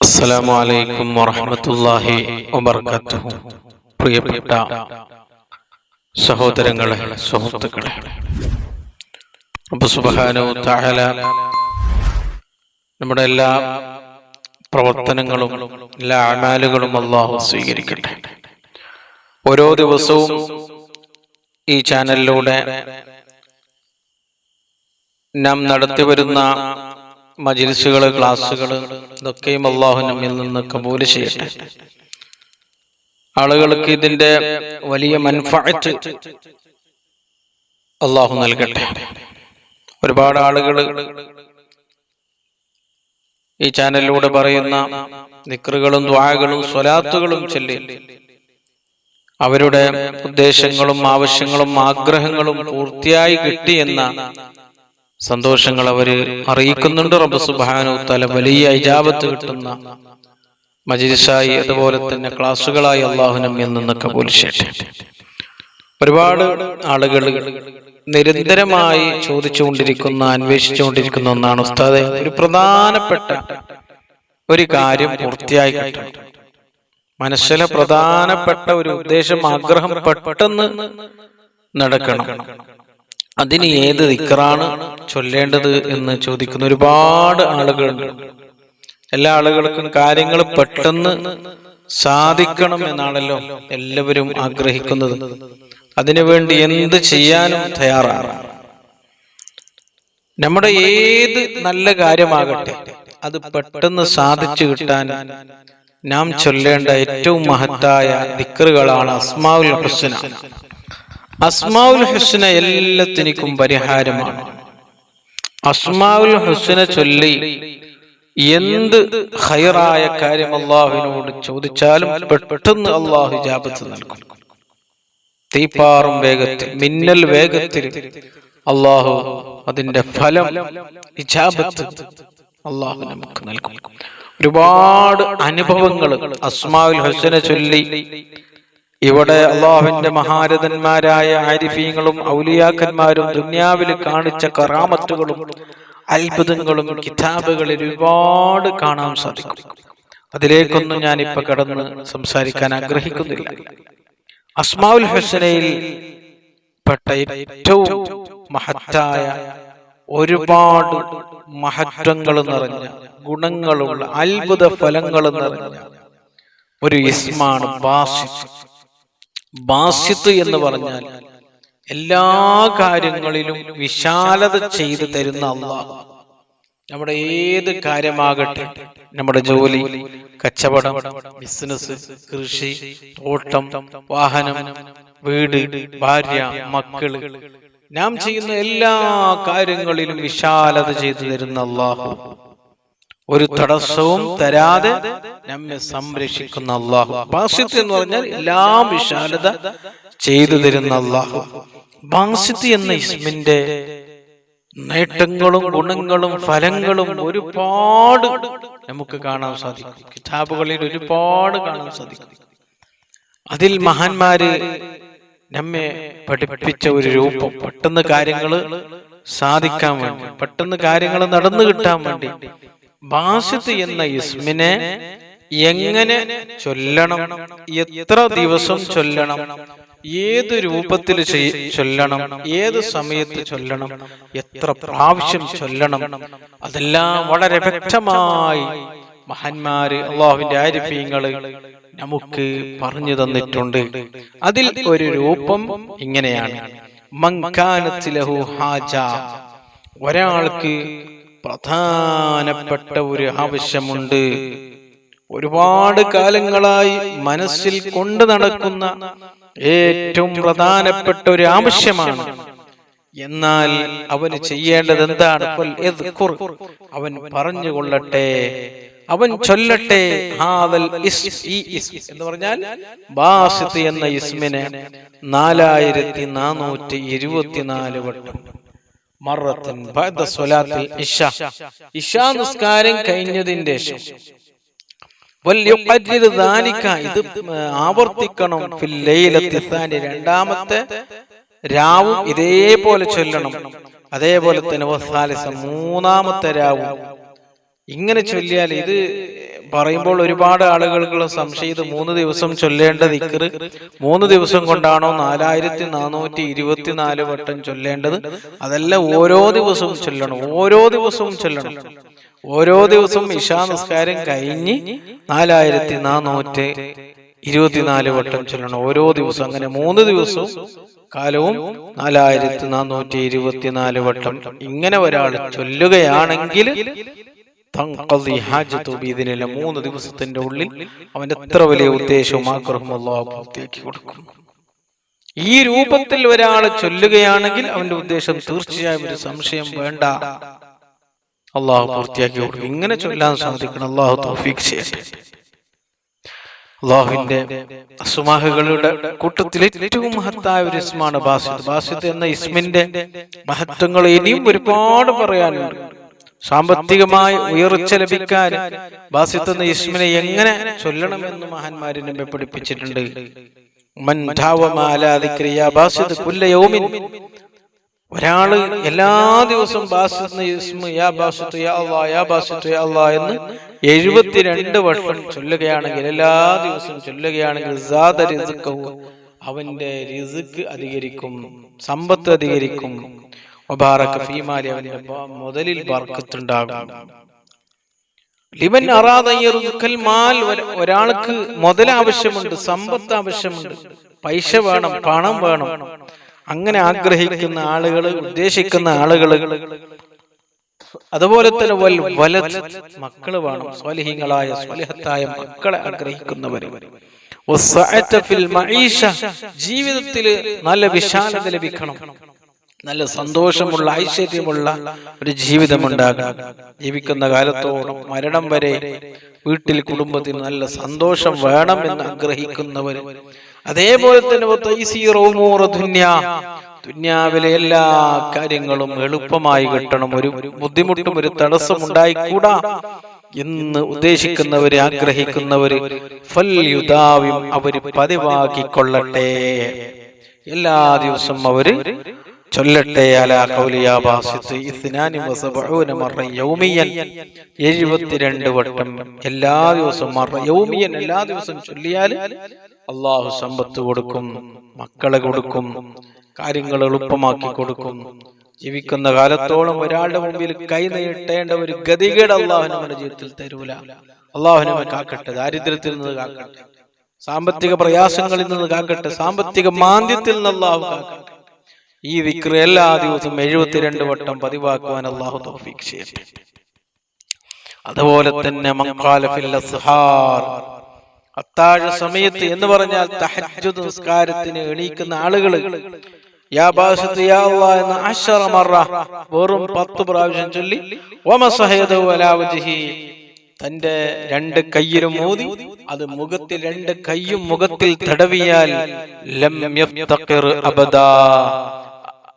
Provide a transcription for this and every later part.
അസ്സലാമു അലൈക്കും വറഹ്മത്തുള്ളാഹി വബർക്കാത്തു പ്രിയപ്പെട്ട സഹോദരങ്ങളെ സുഹൃത്തുക്കളെ സുബ്ഹാനഹു തആല നമ്മുടെ എല്ലാ പ്രവർത്തനങ്ങളും എല്ലാ അമാലുകളും അള്ളാഹു സ്വീകരിക്കട്ടെ. ഓരോ ദിവസവും ഈ ചാനലിലൂടെ നാം നടത്തി വരുന്ന മജിലിസുകൾ ക്ലാസ്സുകൾ ഇതൊക്കെയും അള്ളാഹു നമ്മിൽ നിന്ന് കബൂൽ ചെയ്യട്ടെ. ആളുകൾക്ക് ഇതിന്റെ വലിയ മൻഫാറ്റ് അള്ളാഹു നൽകട്ടെ. ഒരുപാട് ആളുകൾ ഈ ചാനലിലൂടെ പറയുന്ന നിക്റുകളും ദ്വാകളും സ്വലാത്തുകളും ചൊല്ലി അവരുടെ ഉദ്ദേശങ്ങളും ആവശ്യങ്ങളും ആഗ്രഹങ്ങളും പൂർത്തിയായി കിട്ടിയെന്ന സന്തോഷങ്ങൾ അവർ അറിയിക്കുന്നുണ്ട്. റബ്ബ് സുബാനു തല വലിയ ഇജാബത്ത് കിട്ടുന്ന മജിലിസായി അതുപോലെ തന്നെ ക്ലാസ്സുകളായി അള്ളാഹു നമ്മിൽ നിന്നൊക്കെ കബൂൽ ഒരുപാട് ആളുകൾ നിരന്തരമായി ചോദിച്ചുകൊണ്ടിരിക്കുന്ന അന്വേഷിച്ചുകൊണ്ടിരിക്കുന്ന ഒന്നാണ്. ഉസ്താദെ ഒരു പ്രധാനപ്പെട്ട ഒരു കാര്യം പൂർത്തിയായി കിട്ടുന്നു മനസ്സിലെ പ്രധാനപ്പെട്ട ഒരു ഉദ്ദേശം ആഗ്രഹം പെട്ടെന്ന് നടക്കണം. അതിന് ഏത് ദിക്കറാണ് ചൊല്ലേണ്ടത് എന്ന് ചോദിക്കുന്ന ഒരുപാട് ആളുകളുണ്ട് എല്ലാ ആളുകൾക്കും കാര്യങ്ങൾ പെട്ടെന്ന് സാധിക്കണം എന്നാണല്ലോ എല്ലാവരും ആഗ്രഹിക്കുന്നത്. അതിനുവേണ്ടി എന്ത് ചെയ്യാനും തയ്യാറാണ്. നമ്മുടെ ഏത് നല്ല കാര്യമാകട്ടെ അത് പെട്ടെന്ന് സാധിച്ചു കിട്ടാൻ നാം ചൊല്ലേണ്ട ഏറ്റവും മഹത്തായ ദിക്കറുകളാണ് അസ്മാവുൽ ഹുസ്ന. അസ്മാവുൽ ഹുസ്ന എല്ലാത്തിനും പരിഹാരമാണ്. അസ്മാവുൽ ഹുസ്ന ചൊല്ലി എന്ത് ഹൈറായ കാര്യം അള്ളാഹുവിനോട് ചോദിച്ചാലും പെട്ടെന്ന് അള്ളാഹു ജാപത്ത് നൽകും. തീപ്പാറും വേഗത്തിൽ മിന്നൽ വേഗത്തിൽ അള്ളാഹു അതിന്റെ ഫലം ഇജാബത്ത് അള്ളാഹു നമുക്ക് നൽകും. ഒരുപാട് അനുഭവങ്ങൾ അസ്മാവുൽ ഹുസ്ന ചൊല്ലി ഇവിടെ അള്ളാഹുവിന്റെ മഹാരഥന്മാരായ ആരിഫീങ്ങളും ഔലിയാക്കന്മാരും ദുന്യാവിൽ കാണിച്ച കറാമത്തുകളും അത്ഭുതങ്ങളും കിതാബുകളിൽ ഒരുപാട് കാണാൻ സാധിക്കും. അതിലേക്കൊന്നും ഞാൻ ഇപ്പൊ കടന്ന് സംസാരിക്കാൻ ആഗ്രഹിക്കുന്നില്ല. അസ്മാവുൽ ഹസനയിൽ പെട്ട ഏറ്റവും മഹത്തായ ഒരുപാട് മഹത്വങ്ങൾ നിറഞ്ഞ ഗുണങ്ങളുള്ള അത്ഭുത ഫലങ്ങൾ നിറഞ്ഞ ഒരു ഇസ്മാണ് ബാസിത്ത് ബാസിത്ത് എന്ന് പറഞ്ഞാൽ എല്ലാ കാര്യങ്ങളിലും വിശാലത ചെയ്തു തരുന്ന അള്ളാഹു. നമ്മുടെ ഏത് കാര്യമാകട്ടെ നമ്മുടെ ജോലി കച്ചവടം ബിസിനസ് കൃഷി തോട്ടം വാഹനം വീട് ഭാര്യ മക്കൾ. നാം ചെയ്യുന്ന എല്ലാ കാര്യങ്ങളിലും വിശാലത ചെയ്തു തരുന്ന അള്ളാഹു. ഒരു തടസ്സവും തരാതെ നമ്മെ സംരക്ഷിക്കുന്ന അള്ളാഹു. ബാസിത്ത് എന്ന് പറഞ്ഞാൽ എല്ലാ വിശാലത ചെയ്തു തരുന്ന അള്ളാഹു. ബാസിത്ത് എന്ന ഇസ്മിന്റെ നേട്ടങ്ങളും ഗുണങ്ങളും ഫലങ്ങളും ഒരുപാട് നമുക്ക് കാണാൻ സാധിക്കും. കിതാബുകളിൽ ഒരുപാട് കാണാൻ സാധിക്കും. അതിൽ മഹാന്മാര് നമ്മെ പഠിപ്പിച്ച ഒരു രൂപം പെട്ടെന്ന് കാര്യങ്ങൾ സാധിക്കാൻ വേണ്ടി പെട്ടെന്ന് കാര്യങ്ങൾ നടന്നു കിട്ടാൻ വേണ്ടി ബാസിത്ത് എന്ന ഇസ്മിനെ എങ്ങനെ ചൊല്ലണം? എത്ര ദിവസം ചൊല്ലണം? ഏത് രൂപത്തിൽ ചൊല്ലണം? ഏത് സമയത്ത് ചൊല്ലണം? എത്ര പ്രാവശ്യം ചൊല്ലണം? അതെല്ലാം വളരെ വ്യക്തമായി മഹാന്മാര് അള്ളാഹുവിന്റെ ആരിഫീങ്ങൾ നമുക്ക് പറഞ്ഞു തന്നിട്ടുണ്ട്. അതിൽ ഒരു രൂപം ഇങ്ങനെയാണ്. മങ്കാനത്തിലഹു ഹാജ. ഒരാൾക്ക് പ്രധാനപ്പെട്ട ഒരു ആവശ്യമുണ്ട്. ഒരുപാട് കാലങ്ങളായി മനസ്സിൽ കൊണ്ടു നടക്കുന്ന ഏറ്റവും പ്രധാനപ്പെട്ട ഒരു ആവശ്യമാണ്. എന്നാൽ അവന് ചെയ്യേണ്ടത് എന്താണ്? അവൻ പറഞ്ഞുകൊള്ളട്ടെ. അവൻ ചൊല്ലട്ടെ. എന്ന് പറഞ്ഞാൽ ബാസിത്ത് എന്ന ഇസ്മിനെ നാലായിരത്തി നാനൂറ്റി ഇരുപത്തിനാല് വട്ടം. ഇഷ. നിസ്കാരം കഴിഞ്ഞതിന്റെ ശേഷം. ഇത് ആവർത്തിക്കണം. രണ്ടാമത്തെ രാവും ഇതേപോലെ ചൊല്ലണം. അതേപോലെ തന്നെ മൂന്നാമത്തെ രാവും. ഇങ്ങനെ ചൊല്ലിയാൽ ഇത് പറയുമ്പോൾ ഒരുപാട് ആളുകൾ സംശയം ഇത് മൂന്ന് ദിവസം ചൊല്ലേണ്ട ദിക്കറ് മൂന്ന് ദിവസം കൊണ്ടാണോ നാലായിരത്തി നാനൂറ്റി ഇരുപത്തിനാല് വട്ടം ചൊല്ലേണ്ടത്? അതല്ല ഓരോ ദിവസവും ചൊല്ലണം ഓരോ ദിവസവും ചൊല്ലണം. ഓരോ ദിവസവും ഇഷാ നിസ്കാരം കഴിഞ്ഞ് നാലായിരത്തി നാനൂറ്റി ഇരുപത്തിനാല് വട്ടം ചൊല്ലണം. ഓരോ ദിവസം അങ്ങനെ മൂന്ന് ദിവസവും കാലവും നാലായിരത്തി നാനൂറ്റി ഇരുപത്തിനാല് വട്ടം ഇങ്ങനെ ഒരാൾ ചൊല്ലുകയാണെങ്കിൽ മൂന്ന് ദിവസത്തിന്റെ ഉള്ളിൽ അവൻ എത്ര വലിയ ഉദ്ദേശവും ആഗ്രഹവും അള്ളാഹു പൂർത്തിയാക്കി കൊടുക്കും. ഈ രൂപത്തിൽ ഒരാൾ ചൊല്ലുകയാണെങ്കിൽ അവന്റെ ഉദ്ദേശം തീർച്ചയായും ഒരു സംശയം വേണ്ട. അള്ളാഹു പൂർത്തിയാക്കി കൊടുക്കും. ഇങ്ങനെ ചൊല്ലാൻ സാധിക്കണം. അള്ളാഹു തൗഫീഖ് ചെയ്യട്ടെ. അള്ളാഹുവിന്റെ അസുമാഹുകളുടെ കൂട്ടത്തിൽ ഏറ്റവും മഹത്തായ ഒരു ഇസ്മാണ് ബാസിദ്. ബാസിദ് എന്ന ഇസ്മിന്റെ മഹത്വങ്ങൾ ഇനിയും ഒരുപാട് പറയാനുണ്ട്. സാമ്പത്തികമായി ഉയർച്ച ലഭിക്കാൻ ബാസിത്ത് എന്ന ഇസ്മിനെ എങ്ങനെ ചൊല്ലണമെന്ന് മഹാന്മാരെ നമ്മെ പഠിപ്പിച്ചിട്ടുണ്ട്. ഒരാൾ എല്ലാ ദിവസവും എന്ന് എഴുപത്തിരണ്ട് വർഷം ചൊല്ലുകയാണെങ്കിൽ എല്ലാ ദിവസവും ചൊല്ലുകയാണെങ്കിൽ അവന്റെ റിസ്ക് അധികരിക്കും സമ്പത്ത് അധികരിക്കും. ഫീമാലി അവന്റെ മുതലിൽ ബർക്കത്തുണ്ടാകും. ലിമൻ മാൽ ഒര- ഒരാൾക്ക് മുതൽ ആവശ്യമുണ്ട് സമ്പത്ത് ആവശ്യമുണ്ട് പൈസ വേണം പണം വേണം. അങ്ങനെ ആഗ്രഹിക്കുന്ന ആളുകൾ ഉദ്ദേശിക്കുന്ന ആളുകൾ അതുപോലെ തന്നെ വൽ വല മക്കൾ വേണം സ്വാലിഹീങ്ങളായ സ്വാലിഹത്തായ മക്കളെ ആഗ്രഹിക്കുന്നവര്. ജീവിതത്തിൽ നല്ല വിശാലത ലഭിക്കണം. നല്ല സന്തോഷമുള്ള ഐശ്വര്യമുള്ള ഒരു ജീവിതം ഉണ്ടാകണം ജീവിക്കുന്ന കാലത്തോളം മരണം വരെ വീട്ടിൽ കുടുംബത്തിൽ നല്ല സന്തോഷം വേണം എന്ന് ആഗ്രഹിക്കുന്നവർ അതേപോലെ തന്നെ. ദുന്യാവിലെ എല്ലാ കാര്യങ്ങളും എളുപ്പമായി കിട്ടണം. ഒരു ബുദ്ധിമുട്ടും ഒരു തടസ്സം ഉണ്ടായിക്കൂടാ എന്ന് ഉദ്ദേശിക്കുന്നവര് ആഗ്രഹിക്കുന്നവര് ഫൽ അവർ പതിവാക്കിക്കൊള്ളട്ടെ. എല്ലാ ദിവസവും അവർ ചൊല്ലട്ടെ എഴുപത്തിരണ്ട് ഖൗലിയാ വസബഊന മറ യൗമിയൻ. 72 വട്ടം എല്ലാ ദിവസവും യൗമിയൻ. എല്ലാ ദിവസവും ചൊല്ലിയാൽ അള്ളാഹു സമ്പത്ത് കൊടുക്കും മക്കളെ കൊടുക്കും കാര്യങ്ങൾ എളുപ്പമാക്കി കൊടുക്കും. ജീവിക്കുന്ന കാലത്തോളം ഒരാളുടെ മുമ്പിൽ കൈ നീട്ടേണ്ട ഒരു ഗതികേട് അള്ളാഹു നമ്മുടെ ജീവിതത്തിൽ തരൂല. അള്ളാഹു നമ്മെ കാക്കട്ടെ ദാരിദ്ര്യത്തിൽ നിന്ന് കാക്കട്ടെ സാമ്പത്തിക പ്രയാസങ്ങളിൽ നിന്ന് കാക്കട്ടെ സാമ്പത്തിക മാന്ദ്യത്തിൽ നിന്ന് അള്ളാഹു കാക്കട്ടെ. ഈ വിക്ര എല്ലാ ദിവസവും എഴുപത്തിരണ്ട് വട്ടം പതിവാക്കുവാൻ അള്ളാഹു തൗഫീഖ് ചെയ്യട്ടെ. അതുപോലെ തന്നെ അത്താഴ സമയത്ത് എന്ന് പറഞ്ഞാൽ തഹജുദ് നിസ്കാരത്തിന് എണീക്കുന്ന ആളുകൾ വെറും പത്ത് പ്രാവശ്യം ചൊല്ലി തന്റെ രണ്ട് കയ്യിലും മോദി അത് മുഖത്തിൽ രണ്ട് കയ്യും മുഖത്തിൽ തടവിയാൽ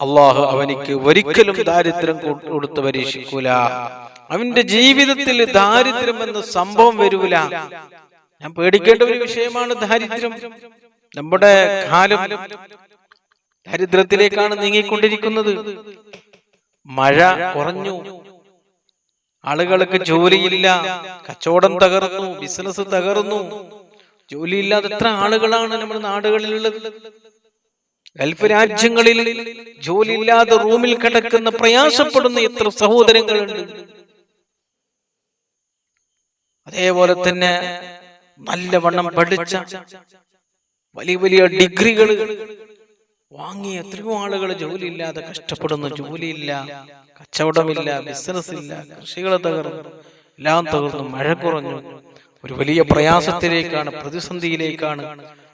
അള്ളാഹു അവനിക്ക് ഒരിക്കലും ദാരിദ്ര്യം കൊടുത്ത് പരീക്ഷിക്കൂല. അവന്റെ ജീവിതത്തിൽ ദാരിദ്ര്യം എന്ന സംഭവം വരൂല. ഞാൻ പേടിക്കേണ്ട ഒരു വിഷയമാണ് ദാരിദ്ര്യം. നമ്മുടെ കാലം ദാരിദ്ര്യത്തിലേക്കാണ് നീങ്ങിക്കൊണ്ടിരിക്കുന്നത്. മഴ കുറഞ്ഞു. ആളുകൾക്ക് ജോലിയില്ല. കച്ചവടം തകർന്നു. ബിസിനസ് തകർന്നു. ജോലിയില്ലാതെ എത്ര ആളുകളാണ് നമ്മുടെ നാടുകളിലുള്ളത്? ഗൾഫ് രാജ്യങ്ങളിൽ ജോലിയില്ലാതെ റൂമിൽ കിടക്കുന്ന പ്രയാസപ്പെടുന്ന എത്ര സഹോദരങ്ങളുണ്ട്. അതേപോലെ തന്നെ നല്ലവണ്ണം പഠിച്ച വലിയ വലിയ ഡിഗ്രികൾ വാങ്ങിയ എത്രയോ ആളുകൾ ജോലിയില്ലാതെ കഷ്ടപ്പെടുന്നു. ജോലിയില്ല കച്ചവടമില്ല ബിസിനസ് ഇല്ല കൃഷികൾ തകർന്നു എല്ലാം തകർന്നു. മഴ കുറഞ്ഞു. ഒരു വലിയ പ്രയാസത്തിലേക്കാണ് പ്രതിസന്ധിയിലേക്കാണ്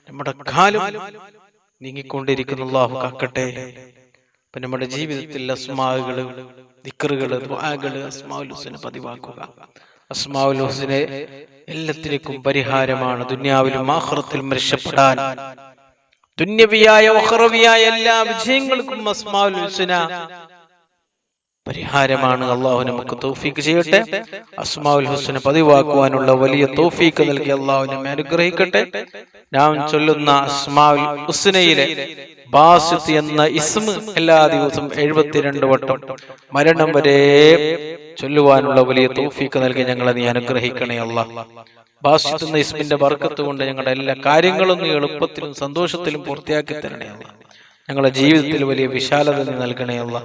നമ്മുടെ കാലം. നീങ്ങിക്കൊണ്ടിരിക്കുന്ന അള്ളാഹു കാക്കട്ടെ. അപ്പൊ നമ്മുടെ ജീവിതത്തിൽ അസ്മാകൾ ദിക്കറുകൾ ദുആകൾ അസ്മാഉൽ ഹുസ്ന പതിവാക്കുക. അസ്മാഉൽ ഹുസ്നെ എല്ലാത്തിലേക്കും പരിഹാരമാണ്. ദുന്യാവിലും ആഖിറത്തിലും രക്ഷപ്പെടാൻ ദുന്യവിയായ ഉഖറവിയായ എല്ലാ വിജയങ്ങൾക്കും അസ്മാഉൽ ഹുസ്ന പരിഹാരമാണ് അള്ളാഹു നമുക്ക് തോഫീക്ക് ചെയ്യട്ടെ? അസ്മാഉൽ ഹുസ്ന പതിവാക്കുവാനുള്ള വലിയ തോഫീക്ക് നൽകി അള്ളാഹു നമ്മെ അനുഗ്രഹിക്കട്ടെ? ഞാൻ ചൊല്ലുന്ന അസ്മാഉൽ ഹുസ്നയിലെ ബാസിത്ത് എന്ന ഇസ്മ എല്ലാ ദിവസവും എഴുപത്തിരണ്ട് വട്ടം. മരണം വരെ ചൊല്ലുവാനുള്ള വലിയ തോഫീക്ക് നൽകി ഞങ്ങളെ നീ അനുഗ്രഹിക്കണേ അള്ളാഹ്. ബാസിത്ത് എന്ന ഇസ്മിന്റെ വർക്കത്ത് കൊണ്ട് ഞങ്ങളുടെ എല്ലാ കാര്യങ്ങളും നീ എളുപ്പത്തിലും സന്തോഷത്തിലും പൂർത്തിയാക്കി തരണേ അള്ളാഹ്. ഞങ്ങളുടെ ജീവിതത്തിൽ വലിയ വിശാലത നീ നൽകണേ അല്ല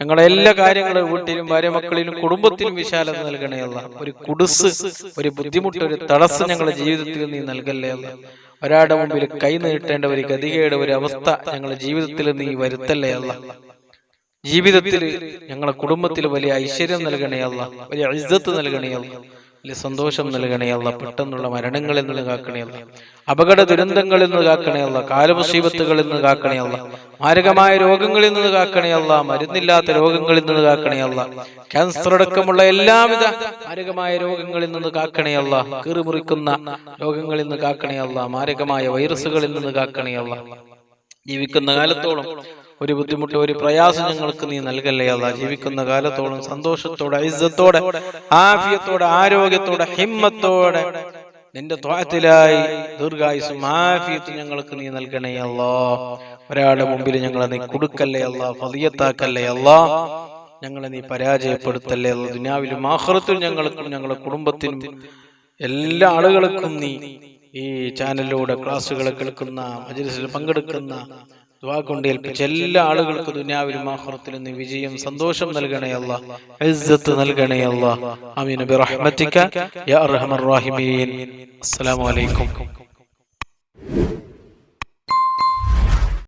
ഞങ്ങളുടെ എല്ലാ കാര്യങ്ങളും വീട്ടിലും ഭാര്യ മക്കളിലും കുടുംബത്തിലും വിശാലത നൽകണേ അല്ല ഒരു കുടുസ് ഒരു ബുദ്ധിമുട്ട് ഒരു തടസ്സം ഞങ്ങളുടെ ജീവിതത്തിൽ നീ നൽകല്ലേ അല്ല ഒരാളുടെ മുമ്പിൽ കൈ നീട്ടേണ്ട ഒരു ഗതികയുടെ ഒരു അവസ്ഥ ഞങ്ങളുടെ ജീവിതത്തിൽ നീ വരുത്തല്ലേ അല്ല ജീവിതത്തിൽ ഞങ്ങളുടെ കുടുംബത്തിൽ വലിയ ഐശ്വര്യം നൽകണേ അല്ല വലിയ ഇജ്ജത്ത് നൽകണേ അല്ല സന്തോഷം നൽകണേ അല്ല പെട്ടെന്നുള്ള മരണങ്ങളിൽ നിന്ന് കാക്കണേ അല്ല. അപകട ദുരന്തങ്ങളിൽ നിന്ന് കാക്കണേ അല്ല കാലമുസീബത്തുകളിൽ നിന്ന് കാക്കണേ അല്ല. മാരകമായ രോഗങ്ങളിൽ നിന്ന് കാക്കണേ അല്ല മരുന്നില്ലാത്ത രോഗങ്ങളിൽ നിന്ന് കാക്കണേ അല്ല. ക്യാൻസർ അടക്കമുള്ള എല്ലാവിധ മാരകമായ രോഗങ്ങളിൽ നിന്ന് കാക്കണേ അല്ല. കീറിമുറിക്കുന്ന രോഗങ്ങളിൽ നിന്ന് കാക്കണേ അല്ല. മാരകമായ വൈറസുകളിൽ നിന്ന് കാക്കണേ അല്ല. ജീവിക്കുന്ന കാലത്തോളം ഒരു ബുദ്ധിമുട്ട് ഒരു പ്രയാസം ഞങ്ങൾക്ക് നീ നൽകല്ലേ അല്ല? ജീവിക്കുന്ന കാലത്തോളം സന്തോഷത്തോടെ ഐസത്തോടെ ആഫിയത്തോടെ ആരോഗ്യത്തോടെ ഹിമ്മത്തോടെ നിന്റെ ത്വാത്തിലായി ദീർഘായുസും ആഫിയത്തും ഞങ്ങൾക്ക് നീ നൽകണേ അല്ലോ. ഒരാളുടെ മുമ്പിൽ ഞങ്ങളെ നീ കൊടുക്കല്ലേ അല്ല ഫതിയത്താക്കല്ലേ അല്ല. ഞങ്ങളെ നീ പരാജയപ്പെടുത്തല്ലേ അല്ല. ദുനാവിലും ആഹ്റത്തിലും ഞങ്ങൾക്കും ഞങ്ങളുടെ കുടുംബത്തിനും എല്ലാ ആളുകൾക്കും നീ ഈ ചാനലിലൂടെ ക്ലാസ്സുകൾ കേൾക്കുന്ന മജലിസിൽ പങ്കെടുക്കുന്ന ദുവാ കൊണ്ട് ഏൽപ്പിച്ച എല്ലാ ആളുകൾക്കും ദുനിയാവിലും ആഹ്റത്തിലും നീ വിജയം സന്തോഷം നൽകണേ അല്ല ഇസ്സത്ത് നൽകണേ അല്ല അമീൻ ബിറഹ്മത്തിക. യാ അർഹമർ റഹീമീൻ. അസ്സലാമു അലൈക്കും.